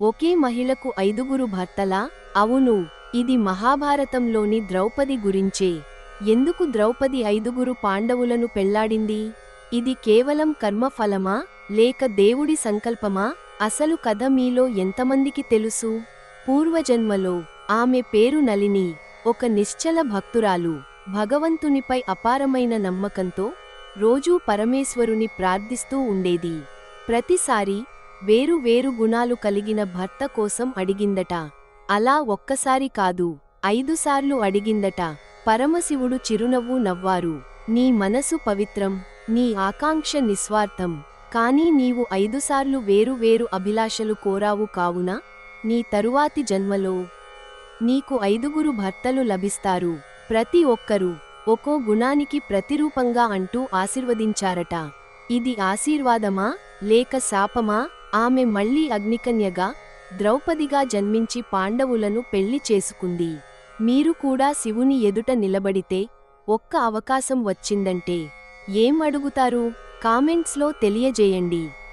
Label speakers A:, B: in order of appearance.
A: ఒకే మహిళకు ఐదుగురు భర్తలా? అవును ఇది మహాభారతంలోని ద్రౌపది గురించే. ఎందుకు ద్రౌపది ఐదుగురు పాండవులను పెళ్ళాడింది? ఇది కేవలం కర్మఫలమా? లేక దేవుడి సంకల్పమా? అసలు కథ మీలో ఎంతమందికి తెలుసు? పూర్వజన్మలో ఆమె పేరు నలిని ఒక నిశ్చల భక్తురాలు. భగవంతునిపై అపారమైన నమ్మకంతో రోజూ పరమేశ్వరుని ప్రార్థిస్తూ ఉండేది. ప్రతిసారి వేరు వేరు గుణాలు కలిగిన భర్త కోసం అడిగిందట. అలా ఒక్కసారి కాదు ఐదుసార్లు అడిగిందట. పరమశివుడు చిరునవ్వు నవ్వారు. నీ మనసు పవిత్రం నీ ఆకాంక్ష నిస్వార్థం. కాని నీవు ఐదుసార్లు వేరు వేరు అభిలాషలు కోరావు కావున నీ తరువాతి జన్మలో నీకు ఐదుగురు భర్తలు లభిస్తారు. ప్రతి ఒక్కరూ ఒక్కో గుణానికి ప్రతిరూపంగా అంటూ ఆశీర్వదించారట. ఇది ఆశీర్వాదమా లేక శాపమా? ఆమె మళ్ళీ అగ్నికన్యగా ద్రౌపదిగా జన్మించి పాండవులను పెళ్ళి చేసుకుంది. మీరు కూడా శివుని ఎదుట నిలబడితే ఒక్క అవకాశం వచ్చిందంటే ఏం అడుగుతారు? కామెంట్స్లో తెలియజేయండి.